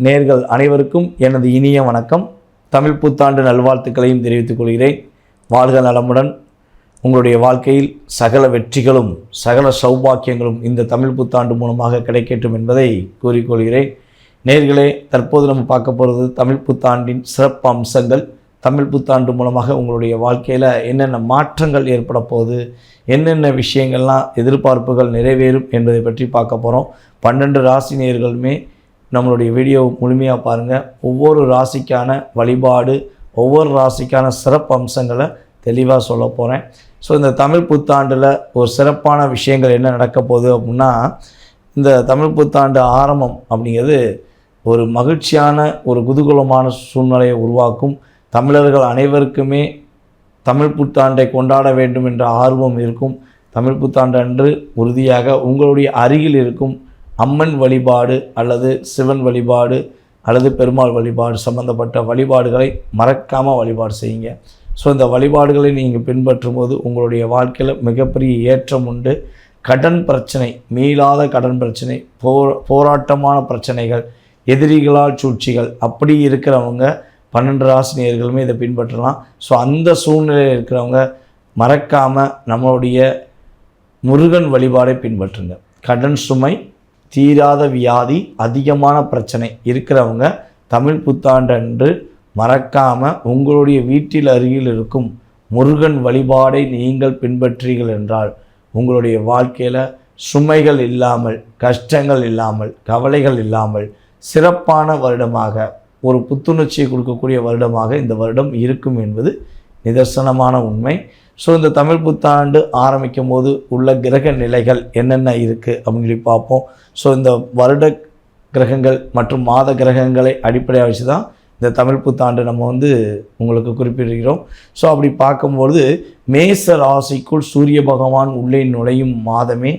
நேர்கள் அனைவருக்கும் எனது இனிய வணக்கம். தமிழ் புத்தாண்டு நல்வாழ்த்துக்களையும் தெரிவித்துக் கொள்கிறேன். வாழ்க நலமுடன். உங்களுடைய வாழ்க்கையில் சகல வெற்றிகளும் சகல சௌபாக்கியங்களும் இந்த தமிழ் புத்தாண்டு மூலமாக கிடைக்கட்டும் என்பதை கூறிக்கொள்கிறேன். நேர்களே தற்போது நம்ம பார்க்க போகிறது தமிழ் புத்தாண்டின் சிறப்பு அம்சங்கள் தமிழ் புத்தாண்டு மூலமாக உங்களுடைய வாழ்க்கையில் என்னென்ன மாற்றங்கள் ஏற்பட போகுது என்னென்ன விஷயங்கள்லாம் எதிர்பார்ப்புகள் நிறைவேறும் என்பதை பற்றி பார்க்க போகிறோம் பன்னெண்டு ராசினியர்களுமே நம்மளுடைய வீடியோ முழுமையாக பாருங்கள் ஒவ்வொரு ராசிக்கான வழிபாடு ஒவ்வொரு ராசிக்கான சிறப்பு அம்சங்களை தெளிவாக சொல்ல போகிறேன் ஸோ இந்த தமிழ் புத்தாண்டில் ஒரு சிறப்பான விஷயங்கள் என்ன நடக்க போகுது அப்படின்னா இந்த தமிழ் புத்தாண்டு ஆரம்பம் அப்படிங்கிறது ஒரு மகிழ்ச்சியான ஒரு குதூகூலமான சூழ்நிலையை உருவாக்கும். தமிழர்கள் அனைவருக்குமே தமிழ் புத்தாண்டை கொண்டாட வேண்டும் என்ற ஆர்வம் இருக்கும். தமிழ் புத்தாண்டு அன்று உறுதியாக உங்களுடைய அருகில் இருக்கும். அம்மன் வழிபாடு அல்லது சிவன் வழிபாடு அல்லது பெருமாள் வழிபாடு சம்பந்தப்பட்ட வழிபாடுகளை மறக்காமல் வழிபாடு செய்யுங்க. ஸோ இந்த வழிபாடுகளை நீங்கள் பின்பற்றும் போது உங்களுடைய வாழ்க்கையில் மிகப்பெரிய ஏற்றம் உண்டு. கடன் பிரச்சனை மீளாத கடன் பிரச்சனை போ போராட்டமான பிரச்சனைகள் எதிரிகளால் சூழ்ச்சிகள் அப்படி இருக்கிறவங்க பன்னெண்டு ஆசிரியர்களுமே இதை பின்பற்றலாம். ஸோ அந்த சூழ்நிலையில் இருக்கிறவங்க மறக்காமல் நம்மளுடைய முருகன் வழிபாடை பின்பற்றுங்க. கடன் சுமை தீராத வியாதி அதிகமான பிரச்சனை இருக்கிறவங்க தமிழ் புத்தாண்டன்று மறக்காமல் உங்களுடைய வீட்டில் அருகில் இருக்கும் முருகன் வழிபாடை நீங்கள் பின்பற்றீர்கள் என்றால் உங்களுடைய வாழ்க்கையில் சுமைகள் இல்லாமல் கஷ்டங்கள் இல்லாமல் கவலைகள் இல்லாமல் சிறப்பான வருடமாக ஒரு புத்துணர்ச்சியை கொடுக்கக்கூடிய வருடமாக இந்த வருடம் இருக்கும் என்பது நிதர்சனமான உண்மை. ஸோ இந்த தமிழ் புத்தாண்டு ஆரம்பிக்கும் போது உள்ள கிரக நிலைகள் என்னென்ன இருக்குது அப்படின்னு சொல்லி பார்ப்போம். ஸோ இந்த வருட கிரகங்கள் மற்றும் மாத கிரகங்களை அடிப்படையாக வச்சு தான் இந்த தமிழ் புத்தாண்டு நம்ம வந்து உங்களுக்கு குறிப்பிடுகிறோம். ஸோ அப்படி பார்க்கும்பொழுது மேச ராசிக்குள் சூரிய பகவான் உள்ளே நுழையும் மாதமே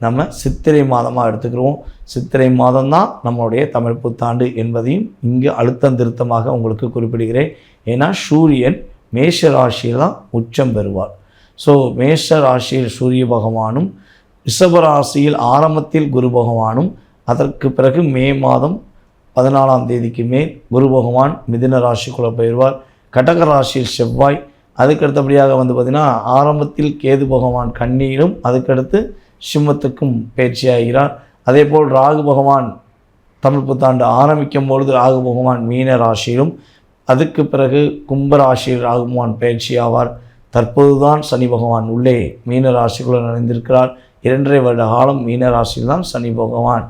நம்ம சித்திரை மாதமாக எடுத்துக்கிறோம் சித்திரை மாதம் தான் நம்மளுடைய தமிழ் புத்தாண்டு என்பதையும் இங்கு அழுத்தம் திருத்தமாக உங்களுக்கு குறிப்பிடுகிறேன். ஏன்னா சூரியன் மேஷ ராசியில் தான் உச்சம் பெறுவார். ஸோ மேஷ ராசியில் சூரிய பகவானும் ரிஷபராசியில் ஆரம்பத்தில் குரு பகவானும் அதற்கு பிறகு மே மாதம் பதினாலாம் தேதிக்கு மேல் குரு பகவான் மிதின ராசிக்குள்ளே போயிடுவார். கடக ராசியில் செவ்வாய் அதுக்கு அடுத்தபடியாக வந்து பார்த்திங்கன்னா ஆரம்பத்தில் கேது பகவான் கண்ணியிலும் அதுக்கடுத்து சிம்மத்துக்கும் பயிற்சியாகிறார். அதே போல் ராகு பகவான் தமிழ் புத்தாண்டு ஆரம்பிக்கும் பொழுது ராகு பகவான் மீன ராசியிலும் அதுக்கு பிறகு கும்பராசி ராகுமான் பயிற்சி ஆவார். தற்போதுதான் சனி பகவான் உள்ளே மீன ராசிக்குள்ளே நுழைந்திருக்கிறார். இரண்டரை வருட காலம் மீன ராசியில் தான் சனி பகவான்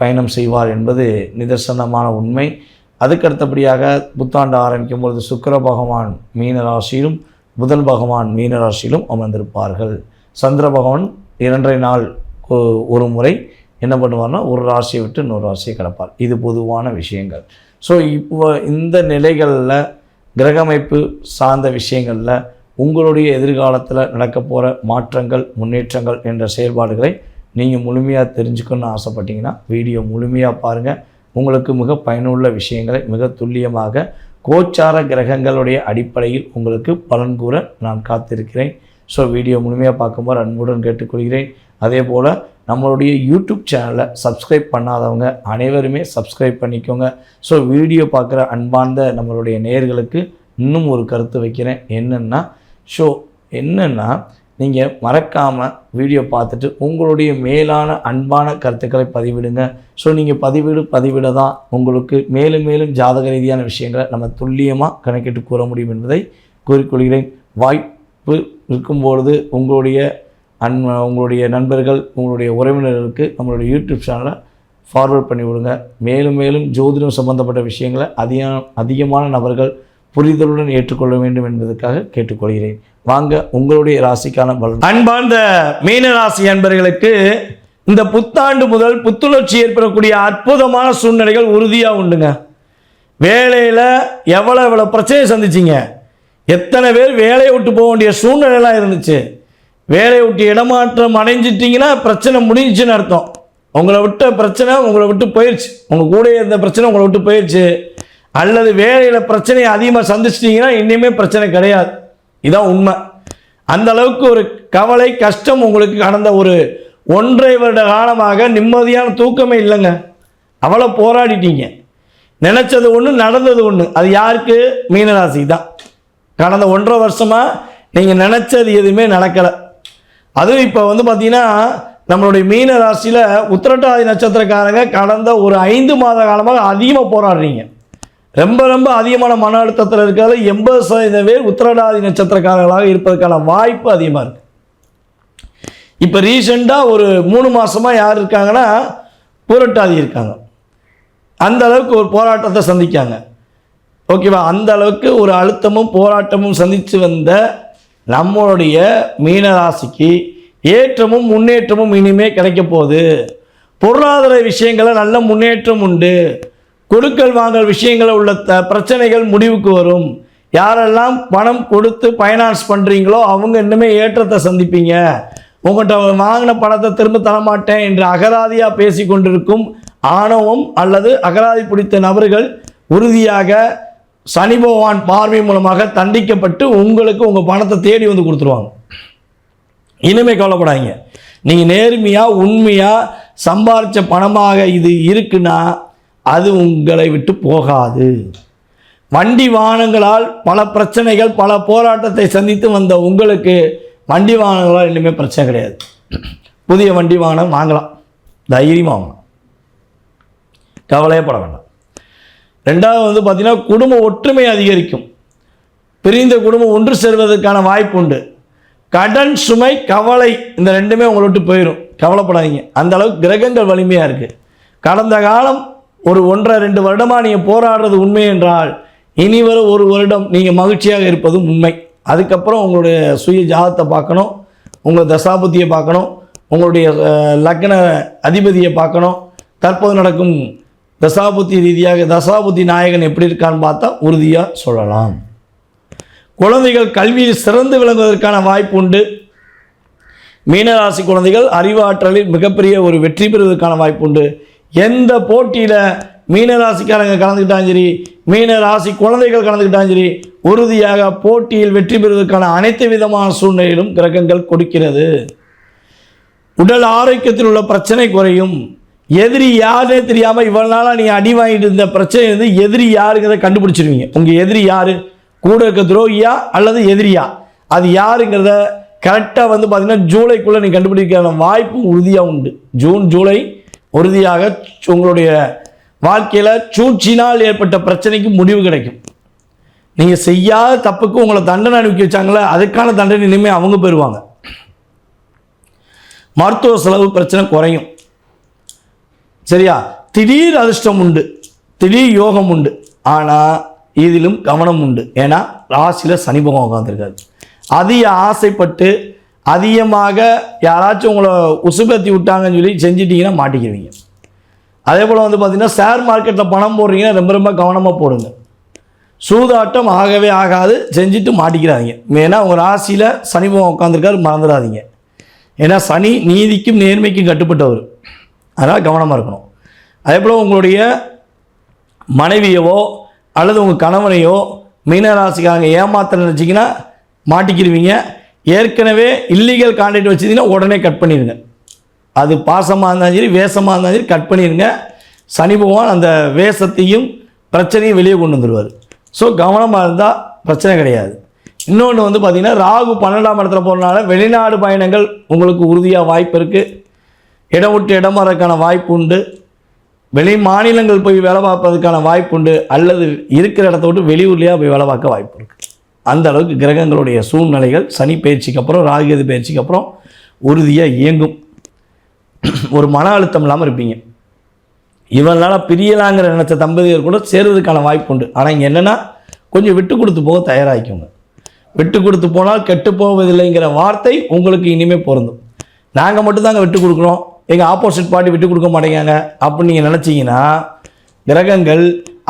பயணம் செய்வார் என்பது நிதர்சனமான உண்மை. அதுக்கடுத்தபடியாக புத்தாண்டு ஆரம்பிக்கும் பொழுது சுக்கர பகவான் மீன ராசியிலும் புதன் பகவான் மீன ராசியிலும் அமர்ந்திருப்பார்கள். சந்திர பகவான் இரண்டரை நாள் ஒரு முறை என்ன பண்ணுவார்னா ஒரு ராசியை விட்டு இன்னொரு ராசியை கிடப்பார். இது பொதுவான விஷயங்கள். ஸோ இப்போ இந்த நிலைகளில் கிரகமைப்பு சார்ந்த விஷயங்களில் உங்களுடைய எதிர்காலத்தில் நடக்க போகிற மாற்றங்கள் முன்னேற்றங்கள் என்ற செயல்பாடுகளை நீங்கள் முழுமையாக தெரிஞ்சுக்கணும்னு ஆசைப்பட்டீங்கன்னா வீடியோ முழுமையாக பாருங்கள் உங்களுக்கு மிக பயனுள்ள விஷயங்களை மிக துல்லியமாக கோச்சார கிரகங்களுடைய அடிப்படையில் உங்களுக்கு பலன் கூற நான் காத்திருக்கிறேன். ஸோ வீடியோ முழுமையாக பார்க்கும்போது அன்புடன் கேட்டுக்கொள்கிறேன். அதே போல் நம்மளுடைய யூடியூப் சேனலை சப்ஸ்கிரைப் பண்ணாதவங்க அனைவருமே சப்ஸ்கிரைப் பண்ணிக்கோங்க. ஸோ வீடியோ பார்க்குற அன்பார்ந்த நம்மளுடைய நேர்களுக்கு இன்னும் ஒரு கருத்து வைக்கிறேன். என்னென்னா ஸோ என்னென்னா நீங்கள் மறக்காமல் வீடியோ பார்த்துட்டு உங்களுடைய மேலான அன்பான கருத்துக்களை பதிவிடுங்க. ஸோ நீங்கள் பதிவிடு பதிவிட தான் உங்களுக்கு மேலும் மேலும் ஜாதக ரீதியான விஷயங்களை நம்ம துல்லியமாக கணக்கிட்டு கூற முடியும் என்பதை கூறிக்கொள்கிறேன். வாய்ப்பு இருக்கும்பொழுது உங்களுடைய அன் உங்களுடைய நண்பர்கள் உங்களுடைய உறவினர்களுக்கு நம்மளுடைய யூடியூப் சேனலை ஃபார்வர்ட் பண்ணி விடுங்க. மேலும் மேலும் ஜோதிடம் சம்பந்தப்பட்ட விஷயங்களை அதிக அதிகமான நபர்கள் புரிதலுடன் ஏற்றுக்கொள்ள வேண்டும் என்பதற்காக கேட்டுக்கொள்கிறேன். வாங்க உங்களுடைய ராசிக்கான பலன். அன்பார்ந்த மீன ராசி அன்பர்களுக்கு இந்த புத்தாண்டு முதல் புத்துணர்ச்சி ஏற்படக்கூடிய அற்புதமான சூழ்நிலைகள் உறுதியாக உண்டுங்க. வேலையில் எவ்வளோ எவ்வளோ பிரச்சனையை சந்திச்சிங்க. எத்தனை பேர் வேலையை விட்டு போக வேண்டிய சூழ்நிலைலாம் இருந்துச்சு. வேலையை விட்டு இடமாற்றம் அடைஞ்சிட்டிங்கன்னா பிரச்சனை முடிஞ்சிச்சுன்னு அர்த்தம். உங்களை விட்ட பிரச்சனை உங்களை விட்டு போயிடுச்சு உங்கள் கூட இருந்த பிரச்சனை உங்களை விட்டு போயிடுச்சு அல்லது வேலையில் பிரச்சனையை அதிகமாக சந்திச்சிட்டிங்கன்னா இன்னுமே பிரச்சனை கிடையாது. இதான் உண்மை. அந்த அளவுக்கு ஒரு கவலை கஷ்டம் உங்களுக்கு கடந்த ஒரு ஒன்றரை வருட காலமாக நிம்மதியான தூக்கமே இல்லைங்க. அவ்வளோ போராடிட்டீங்க. நினச்சது ஒன்று நடந்தது ஒன்று அது யாருக்கு? மீனராசி தான். கடந்த ஒன்றரை வருஷமாக நீங்கள் நினச்சது எதுவுமே நடக்கலை. அதுவும் இப்போ வந்து பார்த்தீங்கன்னா நம்மளுடைய மீன ராசியில் உத்திரட்டாதி நட்சத்திரக்காரங்க கடந்த ஒரு ஐந்து மாத காலமாக அதிகமாக போராடுறீங்க. ரொம்ப ரொம்ப அதிகமான மன அழுத்தத்தில் இருக்கிறது எண்பது சதவீதம் பேர் உத்திரடாதி நட்சத்திரக்காரர்களாக இருப்பதற்கான வாய்ப்பு அதிகமாக இருக்குது இப்போ ரீசெண்டாக ஒரு மூணு மாதமாக யார் இருக்காங்கன்னா புரட்டாதி இருக்காங்க. அந்த அளவுக்கு ஒரு போராட்டத்தை சந்திக்காங்க. ஓகேவா? அந்த அளவுக்கு ஒரு அழுத்தமும் போராட்டமும் சந்தித்து வந்த நம்மளுடைய மீனராசிக்கு ஏற்றமும் முன்னேற்றமும் இனிமே கிடைக்க போகுது பொருளாதார விஷயங்களில் நல்ல முன்னேற்றம் உண்டு. கொடுக்கல் வாங்கல் விஷயங்களில் உள்ள த பிரச்சனைகள் முடிவுக்கு வரும். யாரெல்லாம் பணம் கொடுத்து ஃபைனான்ஸ் பண்ணுறீங்களோ அவங்க இன்னுமே ஏற்றத்தை சந்திப்பீங்க. உங்கள்கிட்ட வாங்கின பணத்தை திரும்ப தரமாட்டேன் என்று அகராதியாக பேசி கொண்டிருக்கும் ஆணவம் அல்லது அகராதி பிடித்த நபர்கள் உறுதியாக சனி பகவான் பார்வை மூலமாக தண்டிக்கப்பட்டு உங்களுக்கு உங்கள் பணத்தை தேடி வந்து கொடுத்துருவாங்க. இனிமே கவலைப்படாதீங்க. நீங்கள் நேர்மையாக உண்மையாக சம்பாரித்த பணமாக இது இருக்குன்னா அது உங்களை விட்டு போகாது. வண்டி வாகனங்களால் பல பிரச்சனைகள் பல போராட்டத்தை சந்தித்து வந்த உங்களுக்கு வண்டி வாகனங்களால் இனிமேல் பிரச்சனை கிடையாது. புதிய வண்டி வாகனம் வாங்கலாம். தைரியமாக வாங்கலாம். கவலையே பட வேண்டாம். ரெண்டாவது வந்து பார்த்திங்கன்னா குடும்ப ஒற்றுமை அதிகரிக்கும். பிரிந்த குடும்பம் ஒன்று சேர்வதற்கான வாய்ப்பு உண்டு கடன் சுமை கவலை இந்த ரெண்டுமே உங்களை விட்டு போயிடும் கவலைப்படாதீங்க. அந்த அளவுக்கு கிரகங்கள் வலிமையாக இருக்குது கடந்த காலம் ஒரு ஒன்றரை ரெண்டு வருடமாக நீங்கள் போராடுறது உண்மை என்றால் இனி வர ஒரு வருடம் நீங்கள் மகிழ்ச்சியாக இருப்பதும் உண்மை. அதுக்கப்புறம் உங்களுடைய சுய ஜாதத்தை பார்க்கணும். உங்கள் தசாபுத்தியை பார்க்கணும். உங்களுடைய லக்ன அதிபதியை பார்க்கணும். தற்போது நடக்கும் தசாபுத்தி ரீதியாக தசாபுத்தி நாயகன் எப்படி இருக்கான்னு பார்த்தா உறுதியாக சொல்லலாம். குழந்தைகள் கல்வியில் சிறந்து விளங்குவதற்கான வாய்ப்பு உண்டு. மீனராசி குழந்தைகள் அறிவாற்றலில் மிகப்பெரிய ஒரு வெற்றி பெறுவதற்கான வாய்ப்பு உண்டு. எந்த போட்டியில் மீனராசிக்காரங்க கலந்துக்கிட்டாலும் சரி மீனராசி குழந்தைகள் கலந்துக்கிட்டாலும் சரி உறுதியாக போட்டியில் வெற்றி பெறுவதற்கான அனைத்து விதமான சூழ்நிலையிலும் கிரகங்கள் கொடுக்கிறது. உடல் ஆரோக்கியத்தில் உள்ள பிரச்சனை குறையும். எதிரி யாருன்னே தெரியாமல் இவ்வளோ நாளாக நீங்கள் அடி வாங்கிட்டு இருந்த பிரச்சனை வந்து எதிரி யாருங்கிறத கண்டுபிடிச்சிருவீங்க. உங்கள் எதிரி யார்? கூட இருக்க துரோகியா அல்லது எதிரியா? அது யாருங்கிறத கரெக்டாக வந்து பார்த்திங்கன்னா ஜூலைக்குள்ளே நீங்கள் கண்டுபிடிக்கிற வாய்ப்பு உறுதியாக உண்டு. ஜூன் ஜூலை உறுதியாக உங்களுடைய வாழ்க்கையில் சூழ்ச்சினால் ஏற்பட்ட பிரச்சனைக்கு முடிவு கிடைக்கும். நீங்கள் செய்யாத தப்புக்கு உங்களை தண்டனை அனுப்பி வச்சாங்களே அதுக்கான தண்டனை இனிமேல் அவங்க பெறுவாங்க. மருத்துவ செலவு பிரச்சனை குறையும். சரியா? திடீர் அதிர்ஷ்டம் உண்டு. திடீர் யோகம் உண்டு. ஆனால் இதிலும் கவனம் உண்டு. ஏன்னா ராசியில் சனி பகவான் உட்காந்துருக்காரு அதிக ஆசைப்பட்டு அதிகமாக யாராச்சும் உங்களை உசுபத்தி விட்டாங்கன்னு சொல்லி செஞ்சிட்டிங்கன்னா மாட்டிக்கிடுவீங்க அதே போல் வந்து பார்த்திங்கன்னா ஷேர் மார்க்கெட்டில் பணம் போடுறீங்கன்னா ரொம்ப ரொம்ப கவனமாக போடுங்க. சூதாட்டம் ஆகவே ஆகாது. செஞ்சுட்டு மாட்டிக்கிறாதீங்க. ஏன்னா உங்கள் ராசியில் சனி பகவான் உட்காந்துருக்காரு மறந்துடாதீங்க. ஏன்னா சனி நீதிக்கும் நேர்மைக்கும் கட்டுப்பட்டவர். அதனால் கவனமாக இருக்கணும். அதே போல் உங்களுடைய மனைவியவோ அல்லது உங்கள் கணவனையோ மீனராசிக்காரங்க ஏமாத்த நினச்சிங்கன்னா மாட்டிக்கிடுவீங்க. ஏற்கனவே இல்லீகல் கான்டாக்ட் வச்சுருந்தீங்கன்னா உடனே கட் பண்ணிடுங்க அது பாசமாக இருந்தாலும் சரி வேஷமாக இருந்தாலும் சரி கட் பண்ணிடுங்க சனி பகவான் அந்த வேஷத்தையும் பிரச்சனையும் வெளியே கொண்டு வந்துடுவார் ஸோ கவனமாக இருந்தால் பிரச்சனை கிடையாது. இன்னொன்று வந்து பார்த்திங்கன்னா ராகு பன்னெண்டாம் இடத்துல போகிறனால வெளிநாடு பயணங்கள் உங்களுக்கு உறுதியாக வாய்ப்பு இருக்குது இடம் விட்டு இடம் மாறதுக்கான வாய்ப்பு உண்டு வெளி மாநிலங்கள் போய் வேலை பார்ப்பதற்கான வாய்ப்பு உண்டு அல்லது இருக்கிற இடத்த விட்டு வெளியூர்லேயே போய் வேலை பார்க்க வாய்ப்பு இருக்குது அந்த அளவுக்கு கிரகங்களுடைய சூழ்நிலைகள் சனி பயிற்சிக்கு அப்புறம் ராகுகேது பயிற்சிக்கு அப்புறம் உறுதியாக இயங்கும். ஒரு மன அழுத்தம் இல்லாமல் இருப்பீங்க. இவனால் பிரியலாங்கிற நினச்ச தம்பதியர் கூட சேர்றதுக்கான வாய்ப்பு உண்டு. ஆனால் இங்கே என்னென்னா கொஞ்சம் விட்டு கொடுத்து போக தயாராகிக்கோங்க. விட்டு கொடுத்து போனால் கெட்டு போவதில்லைங்கிற வார்த்தை உங்களுக்கு இனிமேல் பொருந்தும். நாங்கள் மட்டும்தாங்க விட்டு கொடுக்குறோம். எங்கள் ஆப்போசிட் பார்ட்டி விட்டு கொடுக்க மாட்டேங்காங்க அப்படின்னு நீங்கள் நினச்சிங்கன்னா கிரகங்கள்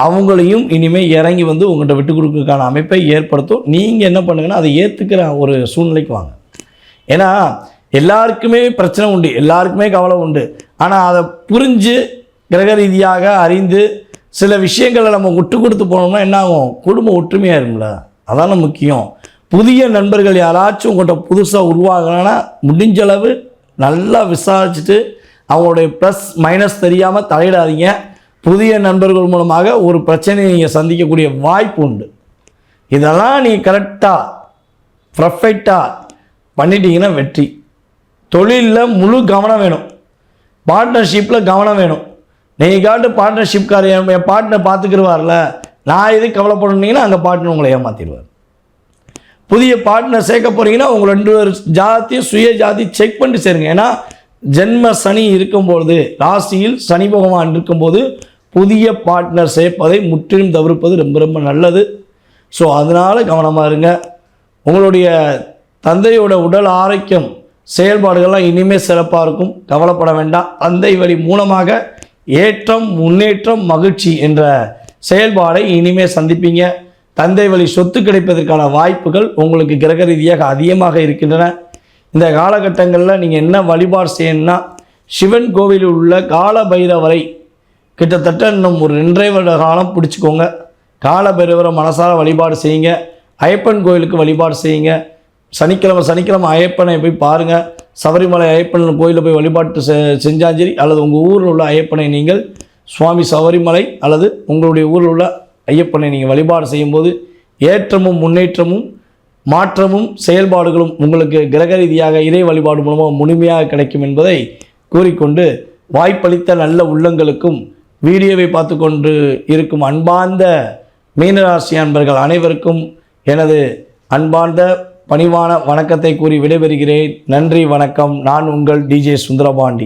அவங்களையும் இனிமேல் இறங்கி வந்து உங்கள்கிட்ட விட்டு கொடுக்கறதுக்கான அமைப்பை ஏற்படுத்தும். நீங்கள் என்ன பண்ணுங்கன்னா அதை ஏற்றுக்கிற ஒரு சூழ்நிலைக்கு வாங்க. ஏன்னா எல்லாருக்குமே பிரச்சனை உண்டு எல்லாருக்குமே கவலை உண்டு. ஆனால் அதை புரிஞ்சு கிரக ரீதியாக அறிந்து சில விஷயங்களை நம்ம விட்டு கொடுத்து போனோம்னா என்ன ஆகும்? குடும்ப ஒற்றுமையாக இருக்கும்ல. அதான முக்கியம். புதிய நண்பர்கள் யாராச்சும் உங்கள்கிட்ட புதுசாக உருவாகணும்னா முடிஞ்ச அளவு நல்லா விசாரிச்சுட்டு அவங்களுடைய ப்ளஸ் மைனஸ் தெரியாமல் தலையிடாதீங்க. புதிய நண்பர்கள் மூலமாக ஒரு பிரச்சனையை நீங்கள் சந்திக்கக்கூடிய வாய்ப்பு உண்டு. இதெல்லாம் நீங்கள் கரெக்டாக பர்ஃபெக்டாக பண்ணிட்டீங்கன்னா வெற்றி. தொழிலில் முழு கவனம் வேணும். பார்ட்னர்ஷிப்பில் கவனம் வேணும். நீங்கள் காட்டு பார்ட்னர்ஷிப்கார என் என் பார்ட்னர் பார்த்துக்கிடுவார்ல நான் எது கவலைப்படணுங்கன்னா அங்கே பார்ட்னர் உங்களை ஏமாற்றிடுவார் புதிய பார்ட்னர் சேர்க்க போகிறீங்கன்னா உங்கள் ரெண்டு ஜாதியும் சுய ஜாதி செக் பண்ணிட்டு சேருங்க. ஏன்னா ஜென்ம சனி இருக்கும்பொழுது ராசியில் சனி பகவான் இருக்கும்போது புதிய பார்ட்னர் சேர்ப்பதை முற்றிலும் தவிர்ப்பது ரொம்ப ரொம்ப நல்லது. ஸோ அதனால் கவனமாக இருங்க. உங்களுடைய தந்தையோட உடல் ஆரோக்கியம் செயல்பாடுகள்லாம் இனிமேல் சிறப்பாக இருக்கும். கவலைப்பட வேண்டாம். தந்தை வழி மூலமாக ஏற்றம் முன்னேற்றம் மகிழ்ச்சி என்ற செயல்பாடை இனிமேல் சந்திப்பீங்க. தந்தை வழி சொத்து கிடைப்பதற்கான வாய்ப்புகள் உங்களுக்கு கிரக ரீதியாக அதிகமாக இருக்கின்றன. இந்த காலகட்டங்களில் நீங்கள் என்ன வழிபாடு செய்யணும்னா சிவன் கோவிலில் உள்ள கால பைரவரை கிட்டத்தட்ட இன்னும் ஒரு ரெண்டரை வருட காலம் பிடிச்சிக்கோங்க. கால பைரவரை மனசார வழிபாடு செய்யுங்க. ஐயப்பன் கோயிலுக்கு வழிபாடு செய்யுங்க. சனிக்கிழமை சனிக்கிழமை ஐயப்பனை போய் பாருங்கள் சபரிமலை ஐயப்பன் கோயிலில் போய் வழிபாட்டு செ செஞ்சாலும் சரி அல்லது உங்கள் ஊரில் உள்ள ஐயப்பனை நீங்கள் சுவாமி சபரிமலை அல்லது உங்களுடைய ஊரில் உள்ள ஐயப்பனை நீங்கள் வழிபாடு செய்யும்போது ஏற்றமும் முன்னேற்றமும் மாற்றமும் செயல்பாடுகளும் உங்களுக்கு கிரக ரீதியாக இறை வழிபாடு மூலமாக முழுமையாக கிடைக்கும் என்பதை கூறிக்கொண்டு வாய்ப்பளித்த நல்ல உள்ளங்களுக்கும் வீடியோவை பார்த்து கொண்டு இருக்கும் அன்பார்ந்த மீனராசி அன்பர்கள் அனைவருக்கும் எனது அன்பார்ந்த பணிவான வணக்கத்தை கூறி விடைபெறுகிறேன். நன்றி வணக்கம். நான் உங்கள் டிஜே சுந்தரபாண்டி.